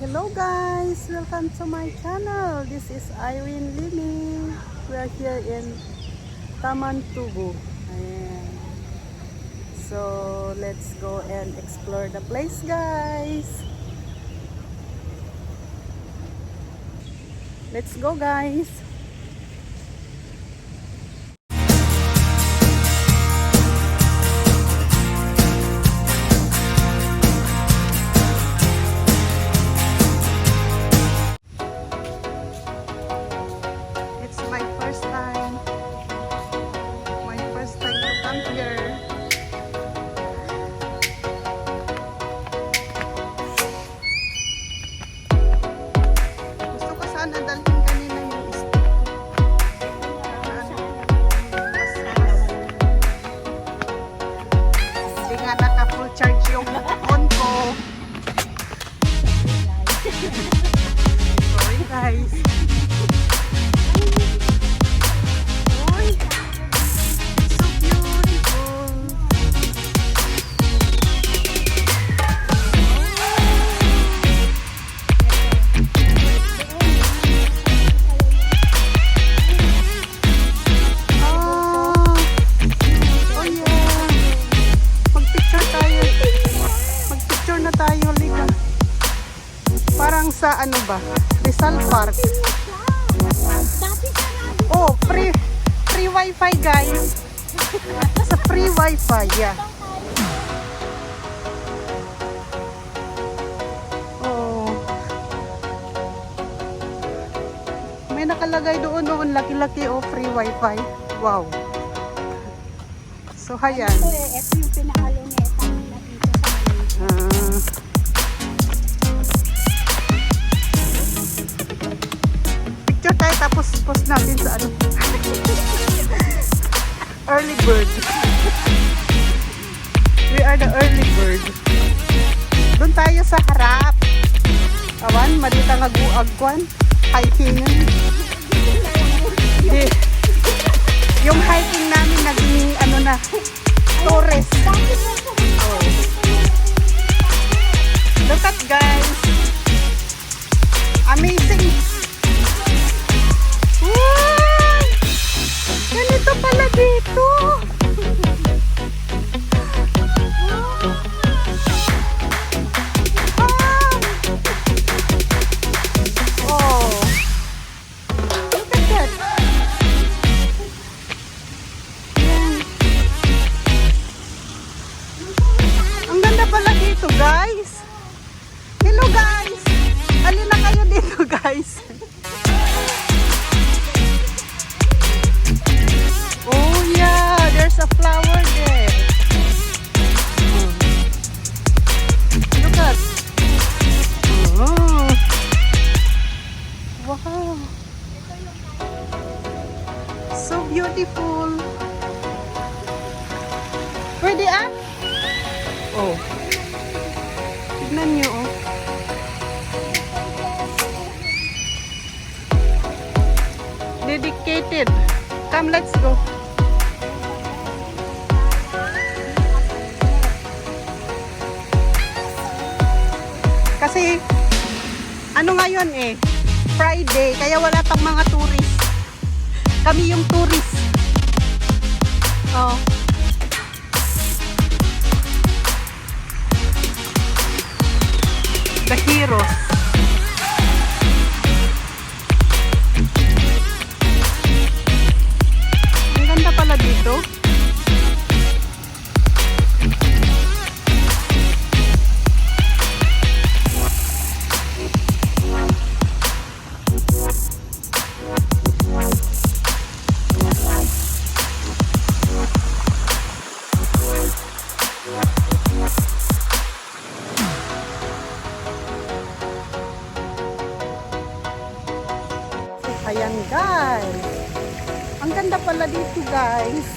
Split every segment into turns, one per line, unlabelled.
Hello guys! Welcome to my channel. This is Irene Lini. We are here in Taman Tugu. Ayan. So, let's go and explore the place guys. Let's go guys! Yung phone ko. Sorry guys. Sa ano ba? Rizal Park. Oh, free free wifi guys. Sa free wifi, yeah. Oh. May nakalagay doon noon, laki-laki oh, free wifi. Wow. So, hayan.
Ito eh, ito yung dito sa Malaysia.
Ah. Picture tayo tapos post natin sa ano. early bird. We are the early bird. Doon tayo sa harap. Awan, malita nga guagwan. Hiking yun. Di. Yung hiking namin naging ano na, tourist. Oh. Look at guys. Amazing. Ganito pala dito. Dedicated. Come, let's go. Kasi, ano ngayon eh, Friday, kaya wala pang mga tourist. Kami yung tourist. Oh. The heroes. Guys. Ang ganda pala dito guys.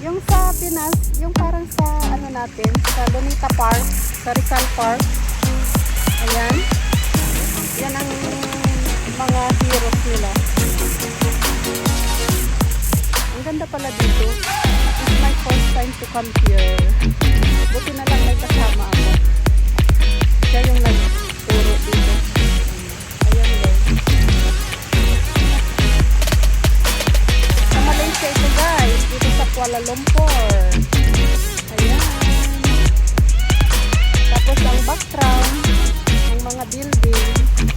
Yung sa Pinas, yung parang sa ano natin, sa Bonita Park, sa Rizal Park. Ayan. Yan ang mga heroes nila. Ang ganda pala dito. It's my first time to come here. Buti na lang may kasama ako. Kuala Lumpur. Ayan. Tapos ang background, ang mga building.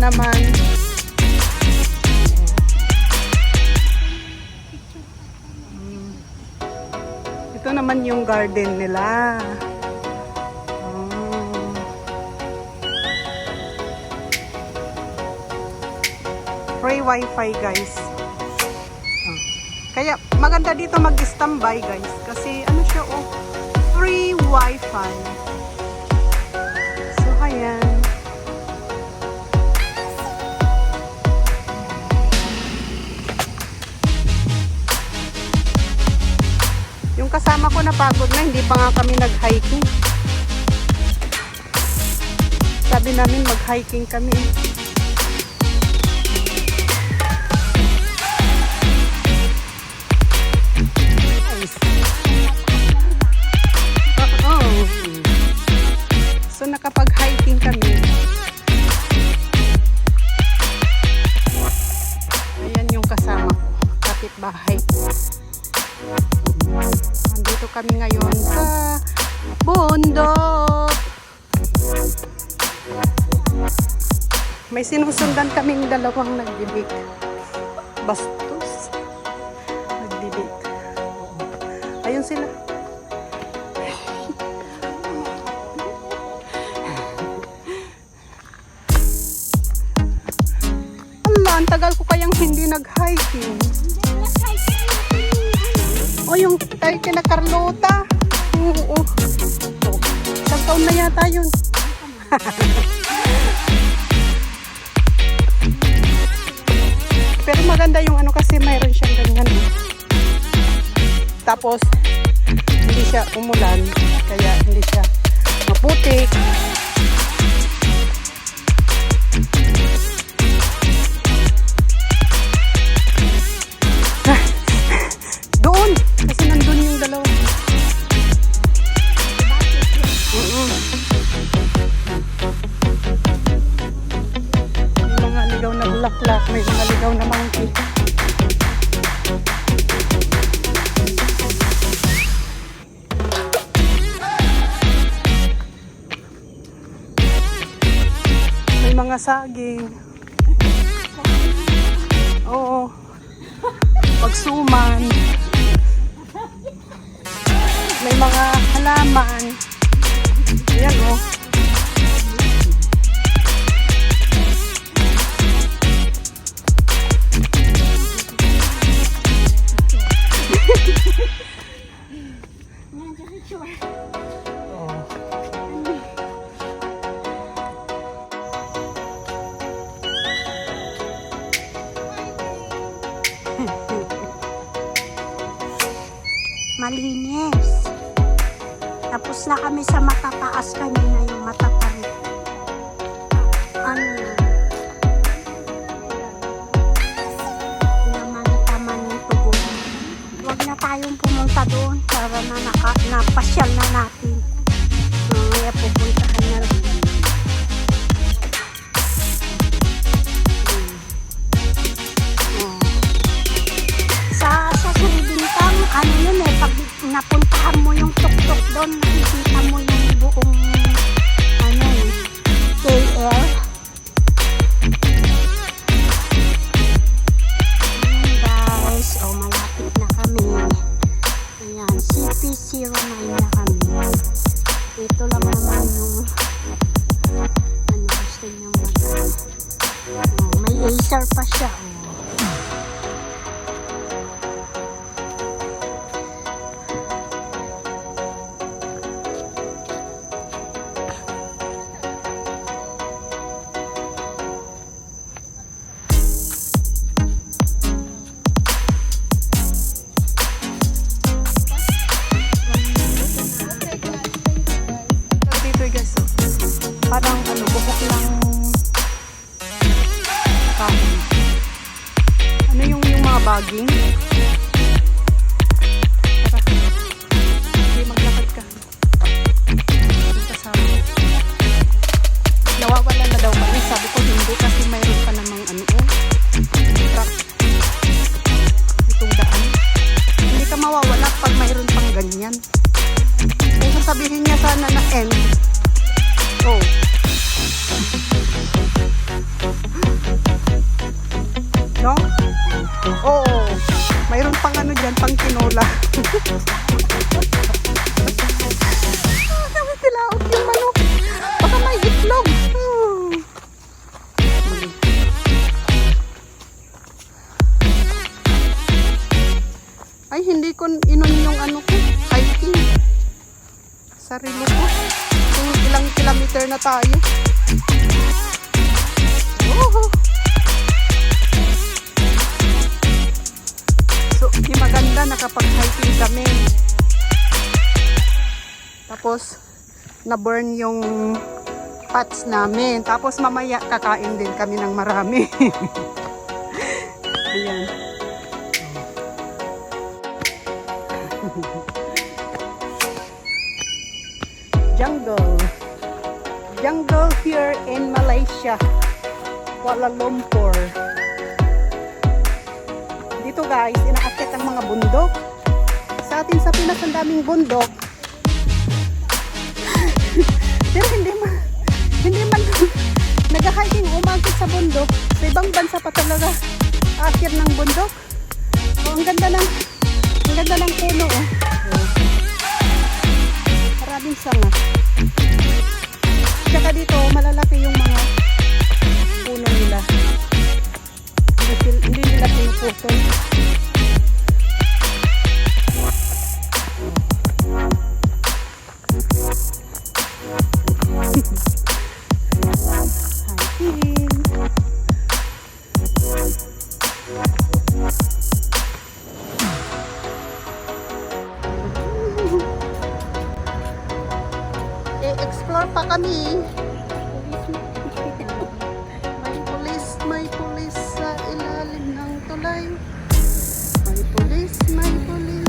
Naman. Mm. Ito naman yung garden nila. Oh. Free wifi guys. Oh. Kaya maganda dito mag-standby guys. Kasi ano siya oh. Free wifi. Yung kasama ko napagod na, hindi pa nga kami nag-hiking. Sabi namin mag-hiking kami. Nice. Kami ngayon sa bundok. May sinusundan kaming dalawang nagbibig. Bastos. Nagbibig. Ayun sila. Ala, ang tagal ko kayang hindi nag-hiking. O yung tayo kina Carlota. Oo. Oh, Isang taon na yata yun. Pero maganda yung ano kasi mayroon siyang ganyan. Tapos, hindi siya umulan. Kaya hindi siya maputik. Mga saging. Oo. Pagsuman. May mga halaman. Ayan oh. Oh.
Matataas kanina yung mataparit. Ano yun? Naman-taman yung tubo. Huwag na tayong pumunta doon para na naka, napasyal na natin. Mamaya pupuntahan na. Oh sa sa ano yun eh, pag napuntahan mo yung tuktok doon, nakikita mo yung oh. oh.
Nawawalan na daw kami. Sabi ko hindi kasi mayroon pa namang na tayo. Oh. So, di maganda nakapag-hiking kami. Tapos, na-burn yung pots namin. Tapos, mamaya kakain din kami ng marami. Ayan. Malaysia. Kuala Lumpur. Dito guys, inaakit ang mga bundok. Sa atin sa Pinas, ang daming bundok. Pero hindi man, hindi man nag-hiking umakit sa bundok. Sa ibang bansa pa talaga akit ng bundok. Oh, ang ganda ng ang ganda ng puno oh. Maraming sanga. Tsaka dito, malalaki yung mga explore pa kami. may pulis, may pulis sa ilalim ng tulay. May pulis, may pulis.